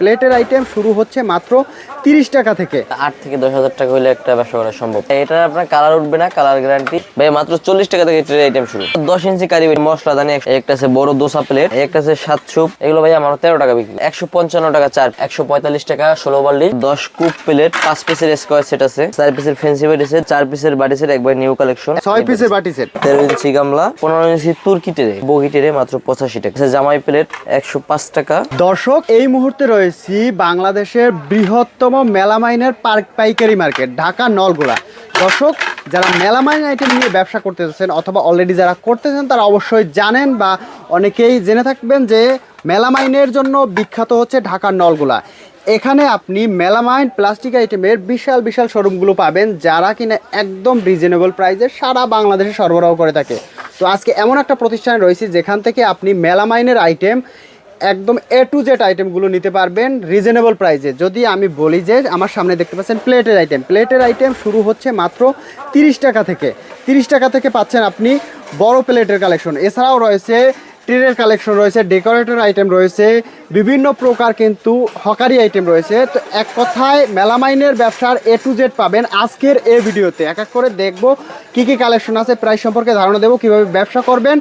প্লেটের আইটেম শুরু হচ্ছে মাত্র তিরিশ টাকা থেকে। আট থেকে দশ হাজার টাকা হলে একটা ব্যবসা করা সম্ভব। এটা আপনার কালার উঠবে না কালার গ্যারান্টি ভাই মাত্র চল্লিশ টাকা থেকে ট্রে আইটেম শুরু। দশ ইঞ্চি কারি মশলা দানি একটা আছে বড় দোসা প্লেট একটা আছে সাত সুপ। এগুলো ভাই আমার তেরো টাকা বিক্রি। একশো পঞ্চান্ন টাকা চার একশো পঁয়তাল্লিশ টাকা ষোলো বাল্টি দশ কুপ প্লেট পাঁচ পিসের স্কোয়ার সেট আছে। চার পিসের ফেন্সি বাটি সেট চার পিসের বাটি সেট একবার নিউ কালেকশন ছয় পিসের বাটি সেট তেরো ইঞ্চি গামলা পনেরো ইঞ্চি তুর্কি টেরে বগি টেরে মাত্র পঁচাশি টাকা। জামাই প্লেট একশো পাঁচ টাকা। দর্শক এই মুহূর্তে রয়েছি বাংলাদেশের বৃহত্তম মেলামাইনের পার্ক পাইকারি মার্কেট, ঢাকা নলগোলা দর্শক, যারা মেলামাইন আইটেম নিয়ে ব্যবসা করতে চাচ্ছেন অথবা অলরেডি যারা করতেছেন তারা অবশ্যই জানেন বা অনেকেই জেনে থাকবেন যে মেলামাইনের জন্য বিখ্যাত হচ্ছে ঢাকার নলগোলা এখানে আপনি মেলামাইন প্লাস্টিক আইটেমের বিশাল বিশাল শোরুমগুলো পাবেন, যারা কিনা একদম রিজনেবল প্রাইসে সারা বাংলাদেশে সরবরাহ করে থাকে। তো আজকে এমন একটা প্রতিষ্ঠান রয়েছে, যেখান থেকে আপনি মেলামাইনের আইটেম একদম এ টু জেড আইটেমগুলো নিতে পারবেন রিজনেবল প্রাইসে যদি আমি বলি যে আমার সামনে দেখতে পাচ্ছেন প্লেটের আইটেম প্লেটের আইটেম শুরু হচ্ছে মাত্র তিরিশ টাকা থেকে। তিরিশ টাকা থেকে পাচ্ছেন আপনি বড় প্লেটের কালেকশন এছাড়াও রয়েছে ট্রেনের কালেকশন রয়েছে ডেকোরেটর আইটেম রয়েছে বিভিন্ন প্রকার কিন্তু হকারি আইটেম রয়েছে। তো এক কথায় মেলামাইনের ব্যবসার এ টু জেড পাবেন আজকের এই ভিডিওতে। এক এক করে দেখব কি কি কালেকশন আছে প্রাইস সম্পর্কে ধারণা দেবো, কীভাবে ব্যবসা করবেন।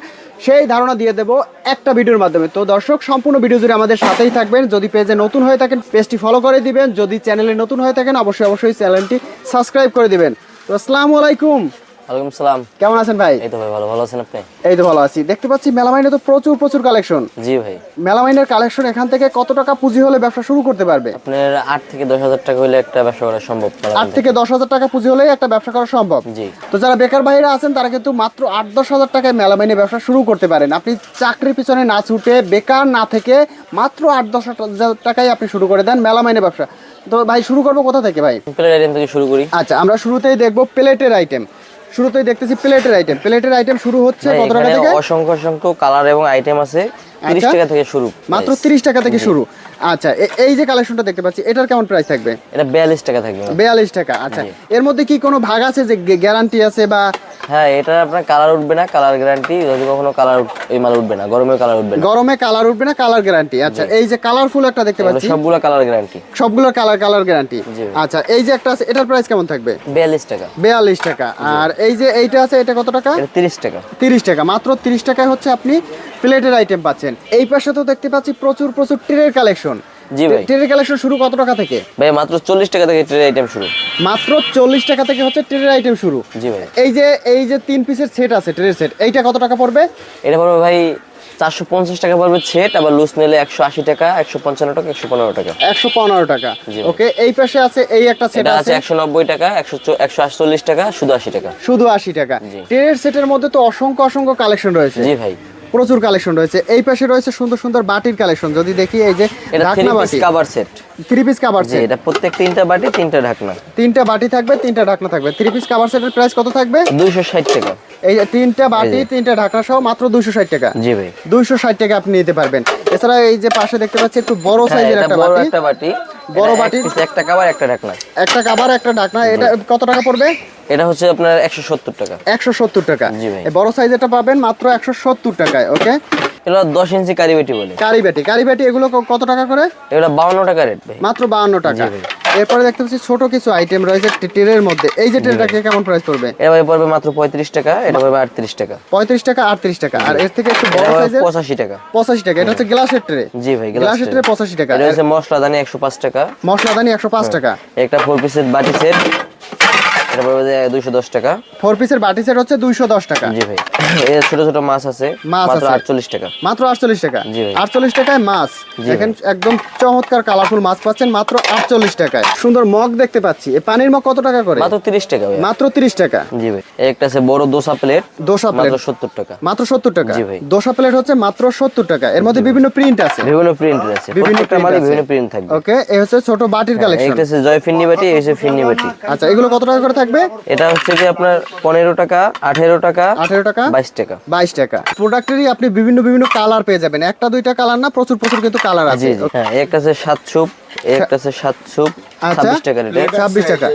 সেই ধারণা দিয়ে দেব একটা ভিডিওর মাধ্যমে। তো দর্শক, সম্পূর্ণ ভিডিও জুড়ে আমাদের সাথেই থাকবেন। যদি পেজে নতুন হয়ে থাকেন, পেজটি ফলো করে দিবেন। যদি চ্যানেলে নতুন হয়ে থাকেন, অবশ্যই অবশ্যই চ্যানেলটি সাবস্ক্রাইব করে দিবেন। তো আসসালামু আলাইকুম। ওয়ালাইকুম সালাম কেমন আছেন ভাই? এই তো ভাই ভালো ভালো আছেন আপনি? এই তো ভালো আছি। দেখতে পাচ্ছি মেলামাইনে তো প্রচুর প্রচুর কালেকশন। জি ভাই। মেলামাইনের কালেকশন এখান থেকে কত টাকা পুঁজি হলে ব্যবসা শুরু করতে পারবে? আপনার আট থেকে দশ হাজার টাকা হলে একটা ব্যবসা করা সম্ভব। আট থেকে দশ হাজার টাকা পুঁজি একটা ব্যবসা করা সম্ভব? জি। তো যারা বেকার বাইরে আছেন তারা কিন্তু মাত্র আট দশ হাজার টাকায় মেলামাইনে ব্যবসা শুরু করতে পারেন। আপনি চাকরির পিছনে না ছুটে বেকার না থেকে মাত্র আট দশ হাজার টাকায় আপনি শুরু করে দেন মেলামাইনে ব্যবসা। তো ভাই শুরু করব কোথা থেকে ভাই? প্লেট আইটেম থেকে শুরু করি। আচ্ছা আমরা শুরুতেই দেখব প্লেটের আইটেম শুরুতেই দেখতেছি প্লেটের আইটেম প্লেটের আইটেম শুরু হচ্ছে কত টাকা থেকে? অসংখ্য অসংখ্য কালার এবং আইটেম আছে। তিরিশ আচ্ছা। টাকা থেকে শুরু। মাত্র price। তিরিশ টাকা থেকে শুরু। আচ্ছা এই যে কালেকশনটা দেখতে পাচ্ছি এটার কেমন প্রাইস থাকবে? এটা বিয়াল্লিশ টাকা থাকবে। বিয়াল্লিশ টাকা আচ্ছা। এর মধ্যে কি কোনো ভাগ আছে যে গ্যারান্টি আছে বা হ্যাঁ এটা আপনার কালার উঠবে না কালার গ্যারান্টি যদি কখনো কালার এই মাল উঠবে না গরমে কালার উঠবে না। গরমে কালার উঠবে না কালার গ্যারান্টি আচ্ছা এই যে কালারফুল একটা দেখতে পাচ্ছি। সবগুলো কালার গ্যারান্টি সবগুলোর কালার কালার গ্যারান্টি আচ্ছা এই যে একটা আছে এটার প্রাইস কেমন থাকবে? বিয়াল্লিশ টাকা। বিয়াল্লিশ টাকা। আর এই যে এইটা আছে এটা কত টাকা? এটা তিরিশ টাকা। তিরিশ টাকা। মাত্র তিরিশ টাকায় হচ্ছে আপনি প্লেটের আইটেম পাচ্ছেন। এই পাশে তো দেখতে পাচ্ছি প্রচুর প্রচুর ট্রেনের কালেকশন জি ভাই। কালেকশন শুরু কত টাকা থেকে? ভাই মাত্র চল্লিশ টাকা থেকে আইটেম শুরু। মাত্র চল্লিশ টাকা থেকে হচ্ছে আইটেম শুরু। জি ভাই। এই যে এই যে তিন পিসের সেট আছে সেট এইটা কত টাকা পড়বে? এটা পড়বে ভাই চারশো পঞ্চাশ টাকা পড়বে সেট আবার লুজ নিলে একশো আশি টাকা একশো পঞ্চান্ন টাকা একশো পনেরো টাকা। একশো পনেরো টাকা। ওকে এই পাশে আছে এই একটা সেট আছে। একশো নব্বই টাকা একশো একশো আটচল্লিশ টাকা শুধু আশি টাকা। শুধু আশি টাকা। জি। ট্রেনের সেটের মধ্যে তো অসংখ্য অসংখ্য কালেকশন রয়েছে। জি ভাই। প্রচুর কালেকশন রয়েছে। এই পাশে রয়েছে সুন্দর সুন্দর বাটির কালেকশন যদি দেখি এই যে ঢাকনা বাটি। Cover set three piece cover জি এটা প্রত্যেক তিনটা বাটি তিনটা ঢাকনা। তিনটা বাটি থাকবে তিনটা ঢাকনা থাকবে। থ্রি পিস কাভার সেটের প্রাইস কত থাকবে? দুইশো ষাট টাকা। এই তিনটা বাটি তিনটা ঢাকনা সহ মাত্র দুইশো ষাট টাকা। জি ভাই। দুইশো ষাট টাকা আপনি নিতে পারবেন। এছাড়া এই যে পাশে দেখতে পাচ্ছি একটু বড় হ্যাঁ, সাইজের একটা বাটি। একটা বাটি। বড় বাটি একটা কাবার একটা ঢাকনা একটা কাবার একটা ঢাকনা এটা কত টাকা পড়বে? এটা হচ্ছে আপনার একশো সত্তর টাকা। একশো সত্তর টাকা। বড় সাইজেরটা পাবেন মাত্র একশো সত্তর টাকায় ওকে? এগুলো দশ ইঞ্চি কারিবেটি বলে। কারিবেটি কারিবেটি এগুলো কত টাকা করে? এগুলো বাউন্ন টাকা রেট মাত্র বাহান্ন টাকা। জি ভাই। এরপরে দেখতে পাচ্ছি ছোট কিছু আইটেম রয়েছে টিটিরের মধ্যে। এই যে টিরটা কেমন প্রাইস পড়বে? ভাই পড়বে মাত্র পঁয়ত্রিশ টাকা এটা পড়বে আটত্রিশ টাকা। পঁয়ত্রিশ টাকা আটত্রিশ টাকা। আর এর থেকে একটু বড় সাইজের পঁচাশি টাকা। পঁচাশি টাকা। এটা হচ্ছে গ্লাসের ট্রে জি ভাই গ্লাস গ্লাসের ট্রে পঁচাশি টাকা। এটা হচ্ছে মশলা দানি একশো পাঁচ টাকা। মশলাদানি একশো পাঁচ টাকা। একটা ফোর পিসের বাটি সেট এটা পড়বে দুইশো দশ টাকা। ফোর পিসের বাটি সেট হচ্ছে দুইশো দশ টাকা। জি ভাই। এই ছোট ছোট মাছ আছে মাত্র আছে। আটচল্লিশ টাকা। মাত্র আটচল্লিশ টাকা। জি ভাই। আটচল্লিশ টাকায় মাছ। দেখেন একদম চমৎকার কালারফুল মাছ পাচ্ছেন মাত্র আটচল্লিশ টাকায়। সুন্দর মগ দেখতে পাচ্ছি। এই পানির মগ কত টাকা করে? মাত্র তিরিশ টাকা ভাই। মাত্র তিরিশ টাকা। জি ভাই। একটা আছে বড় দোসা প্লেট দোসা প্লেট মাত্র সত্তর টাকা। মাত্র সত্তর টাকা। জি ভাই। দোসা প্লেট হচ্ছে মাত্র সত্তর টাকা। এর মধ্যে বিভিন্ন প্রিন্ট আছে। বিভিন্ন প্রিন্ট আছে। প্রত্যেকটা মালে বিভিন্ন প্রিন্ট থাকবে। ওকে এই হচ্ছে ছোট বাটির কালেকশন একটা আছে জয় ফিন্নি বাটি এই হচ্ছে ফিন্নি বাটি আচ্ছা এগুলো কত টাকা করে থাকবে? এটা হচ্ছে কি আপনার পনেরো টাকা আঠেরো টাকা আঠেরো টাকা বাইশ টাকা। বাইশ টাকা। প্রোডাক্টেরই আপনি বিভিন্ন বিভিন্ন কালার পেয়ে যাবেন। একটা দুইটা কালার না প্রচুর প্রচুর কিন্তু কালার আছে। হ্যাঁ এক আছে সাত সুপ এই একটা আছে সাত সুপ আচ্ছা ছাব্বিশ টাকা রেটের ছাব্বিশ টাকা।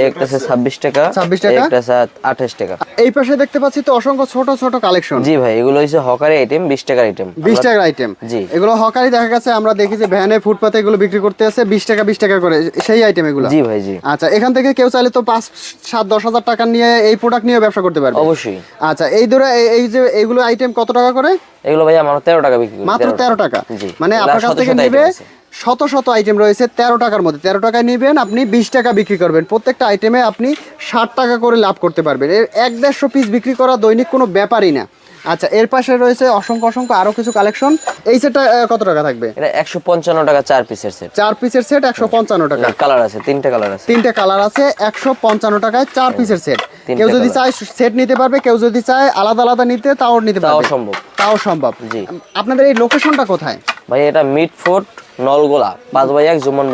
একটা আছে ছাব্বিশ টাকা 26 টাকা? একটা আছে আঠাশ টাকা। এই পাশে দেখতে পাচ্ছি তো অসংখ্য ছোট ছোট কালেকশন। জি ভাই এগুলো হচ্ছে হকারি আইটেম বিশ টাকার আইটেম বিশ টাকার আইটেম জি। এগুলো হকারি দেখা গেছে আমরা দেখি যে ভ্যানে ফুটপাতে এগুলো বিক্রি করতে আছে বিশ টাকা বিশ টাকা করে সেই আইটেম এগুলো। জি ভাই জি। আচ্ছা এখান থেকে কেউ চাইলে তো পাঁচ সাত দশ হাজার টাকা নিয়ে এই প্রোডাক্ট নিয়ে ব্যবসা করতে পারবে। অবশ্যই। আচ্ছা এই ধরে এই- যে এইগুলো আইটেম কত টাকা করে? এগুলো ভাই আমার তেরো টাকা বিক্রি করি মাত্র তেরো টাকা। জি। মানে আপনার কাছ থেকে নেবে। শত শত আইটেম রয়েছে তেরো টাকার মধ্যে। তেরো টাকায় নেবেন আপনি বিশ টাকা বিক্রি করবেন। প্রত্যেকটা আইটেমে আপনি ষাট টাকা করে লাভ করতে পারবেন। এর এক দেড়শো পিস বিক্রি করা দৈনিক কোনো ব্যাপারই না। আচ্ছা এর পাশে রয়েছে অসংখ্য অসংখ্য আরও কিছু কালেকশন এই সেটটা কত টাকা থাকবে? এটা একশো পঞ্চান্ন টাকা চার পিসের সেট চার পিসের সেট একশো পঞ্চান্ন টাকা। কালার আছে তিনটা কালার আছে। তিনটে কালার আছে একশো পঞ্চান্ন টাকায় চার পিসের সেট কেউ যদি চায় সেট নিতে পারবে কেউ যদি চায় আলাদা আলাদা নিতে তাও নিতে তাও পারবে। সম্ভব। তাও সম্ভব। জি। আপনাদের এই লোকেশনটা কোথায়? ভাই এটা মিড ফুট নলগোলা পাঁচ বাই এক জুমন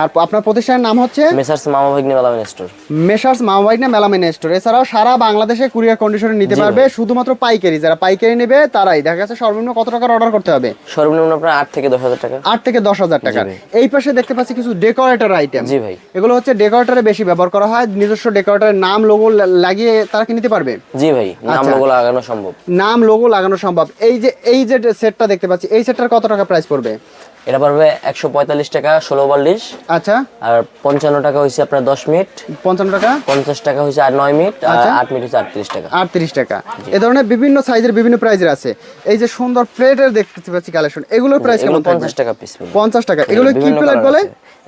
আর আপনার প্রতিষ্ঠানের নাম হচ্ছে? Messrs Mama Bhagni melamine store মাওবাইনা melamine store. এছাড়াও সারা বাংলাদেশে কুরিয়ার কন্ডিশনে নিতে পারবে শুধুমাত্র পাইকারি। যারা পাইকারি নেবে তারাই। দেখা যাচ্ছে সর্বনিম্ন কত টাকার অর্ডার করতে হবে? সর্বনিম্ন আপনার আট থেকে দশ হাজার টাকা। আট থেকে দশ হাজার টাকা। এই পাশে দেখতে পাচ্ছি কিছু ডেকোরেটর আইটেম জি ভাই। এগুলো হচ্ছে ডেকোরেটরে বেশি ব্যবহার করা হয়। নিজস্ব ডেকোরেটরের নাম লোগো লাগিয়ে তারা কি নিতে পারবে? জি ভাই নাম আচ্ছা। লোগো লাগানো সম্ভব। নাম লোগো লাগানো সম্ভব। এই যে এই যে সেটটা দেখতে পাচ্ছি এই সেটটার কত টাকা প্রাইস পড়বে? এটা পারবে একশো পঁয়তাল্লিশ টাকা ষোলো বাল্লিশ। আচ্ছা। আর পঞ্চান্ন টাকা হয়েছে আপনার দশ মিনিট। পঞ্চান্ন টাকা? পঞ্চাশ টাকা হয়েছে আর নয় মিনিট আর আচ্ছা। আট মিনিট হচ্ছে আটত্রিশ টাকা। আটত্রিশ টাকা। এ ধরনের বিভিন্ন সাইজের বিভিন্ন প্রাইজের আছে। এই যে সুন্দর প্লেটের দেখতে পাচ্ছি কালেকশন এগুলোর প্রাইস কেমন পঞ্চাশ টাকা পিস পঞ্চাশ টাকা। এগুলো কি প্লেট বলে।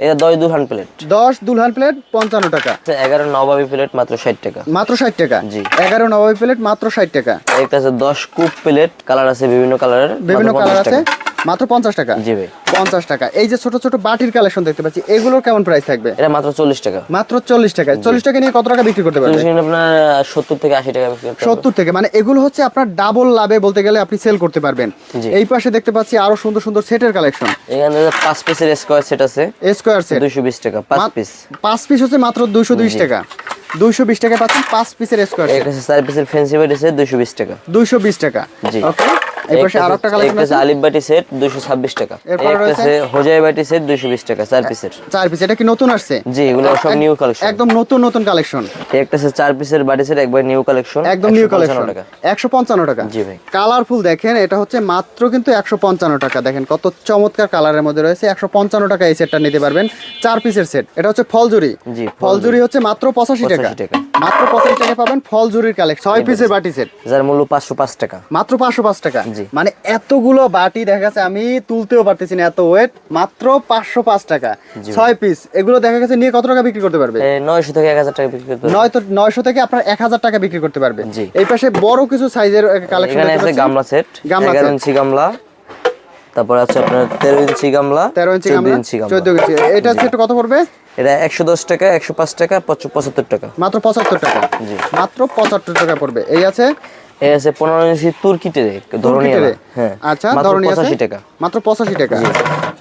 এটা দশ দুলহান প্লেট দশ দুলহান প্লেট পঞ্চান্ন টাকা। এগারো নবাবি প্লেট মাত্র ষাট টাকা। মাত্র ষাট টাকা। জি। এগারো নব্বই প্লেট মাত্র ষাট টাকা। একটা আছে দশ কুপ প্লেট কালার আছে বিভিন্ন কালারের বিভিন্ন কালার আছে। মাত্র পঞ্চাশ টাকা? জি ভাই। পঞ্চাশ টাকা। এই যে ছোট ছোট বাটির কালেকশন দেখতে পাচ্ছি এগুলোর কেমন প্রাইস থাকবে? এটা মাত্র চল্লিশ টাকা। মাত্র চল্লিশ টাকা চল্লিশ টাকা নিয়ে কত টাকা বিক্রি করতে পারবে? চল্লিশ মিনিট আপনার সত্তর থেকে আশি টাকা। সত্তর থেকে। মানে এগুলো হচ্ছে আপনার ডাবল লাভে বলতে গেলে আপনি সেল করতে পারবেন। এই পাশে দেখতে পাচ্ছি আরও সুন্দর সুন্দর সেটের কালেকশন এখানে পাঁচ পিসের স্কোয়ার সেট আছে স্কোয়ার সেট দুইশো বিশ টাকা পাঁচ পিস পাঁচ পিস হচ্ছে মাত্র দুইশো বিশ টাকা। দুইশো বিশ টাকা পাচ্ছেন পাঁচ পিসের স্কোয়ার সেট চার পিসের ফ্যান্সি সেট দুইশো বিশ টাকা। দুইশো বিশ টাকা। জি। ওকে এই পাশে কালেকশন আছে আছে? আলিফ বাটি সেট দুইশো ছাব্বিশ টাকা। এরপর রয়েছে? হোজাই বাটি সেট দুইশো বিশ টাকা চার পিসের চার পিস এটা কি নতুন আসছে? জি এগুলো সব নিউ কালেকশন একদম নতুন নতুন কালেকশন একটা আছে চার পিসের বাটি সেট একবার নিউ কালেকশন একদম নিউ কালেকশন টাকা। একশো পঞ্চান্ন টাকা। জি ভাই। কালারফুল দেখেন এটা হচ্ছে মাত্র কিন্তু একশো পঞ্চান্ন টাকা। দেখেন কত চমৎকার কালারের মধ্যে রয়েছে একশো পঞ্চান্ন টাকা এই সেটটা নিতে পারবেন। চার পিসের সেট এটা হচ্ছে ফলজুরি। জি, ফলজুরি। হচ্ছে মাত্র পঁচাশি টাকা। 85 টাকা। মাত্র পঁচাশি টাকা পাবেন ফলজুরির কালেকশন ছয় পিসের বাটি সেট যার মূল্য পাঁচশো পাঁচ টাকা। মাত্র পাঁচশো পাঁচ টাকা। জি। মানে এতগুলো বাটি দেখা গেছে আমি তুলতেও পারতেছি না এত ওয়েট মাত্র পাঁচশো পাঁচ টাকা। ছয় পিস এগুলো দেখা গেছে নিয়ে কত টাকা বিক্রি করতে পারবে? নয়শো থেকে এক হাজার টাকা বিক্রি করতে নয় তো নয়শো থেকে আপনার এক হাজার টাকা বিক্রি করতে পারবে। এই পাশে বড় কিছু সাইজের কালেকশন আছে গামলা সেট গামলা ইঞ্চি গামলা। তারপর আছে আপনার তেরো ইঞ্চি গামলা তেরো ইঞ্চি গামলা ইঞ্চি চোদ্দ ইঞ্চি। এটা হচ্ছে কত পড়বে? এটা একশো দশ টাকা একশো পাঁচ টাকা পঁচাত্তর টাকা। মাত্র পঁচাত্তর টাকা। জি। মাত্র পঁচাত্তর টাকা পড়বে। এই আছে এই আছে পনেরো ইঞ্চি তুর্কি টেরে ধরনি হ্যাঁ। আচ্ছা ধরনি পঁচাশি টাকা। মাত্র পঁচাশি টাকা?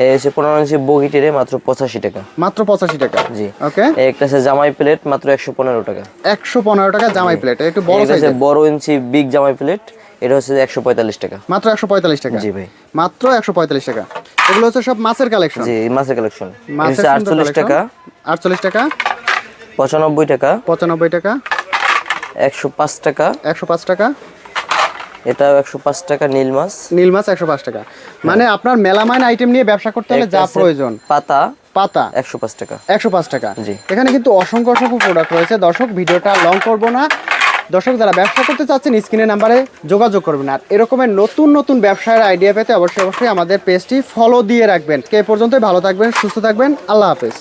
এই আছে পনেরো ইঞ্চি বগি টেরে মাত্র পঁচাশি টাকা। মাত্র পঁচাশি টাকা? জি। ওকে। একটা আছে জামাই প্লেট মাত্র একশো পনেরো টাকা। একশো পনেরো টাকা জামাই প্লেট একটু বড় সাইজের। বড় ইঞ্চি বিগ জামাই প্লেট এটা হচ্ছে একশো পঁয়তাল্লিশ টাকা। মাত্র একশো পঁয়তাল্লিশ টাকা? জি ভাই। মাত্র একশো পঁয়তাল্লিশ টাকা। এগুলো হচ্ছে সব মাছের কালেকশন জি মাছের কালেকশন মাছের আটচল্লিশ টাকা। আটচল্লিশ টাকা? পঁচানব্বই টাকা। পঁচানব্বই টাকা? একশো পাঁচ টাকা। একশো পাঁচ টাকা? এটাও একশো পাঁচ টাকা নীল মাছ। নীল মাছ একশো পাঁচ টাকা। মানে আপনার মেলামাইন আইটেম নিয়ে ব্যবসা করতে হলে যা প্রয়োজন। পাতা পাতা। একশো পাঁচ টাকা। একশো পাঁচ টাকা। জি। এখানে কিন্তু অসংখ্য অসংখ্য প্রোডাক্ট রয়েছে। দর্শক ভিডিওটা লং করব না। দর্শক যারা ব্যবসা করতে চাচ্ছেন স্ক্রিনের নাম্বারে যোগাযোগ করবেন। আর এরকমের নতুন নতুন ব্যবসায়ের আইডিয়া পেতে অবশ্যই অবশ্যই আমাদের পেজটি ফলো দিয়ে রাখবেন। কে পর্যন্ত ভালো থাকবেন সুস্থ থাকবেন আল্লাহ হাফেজ।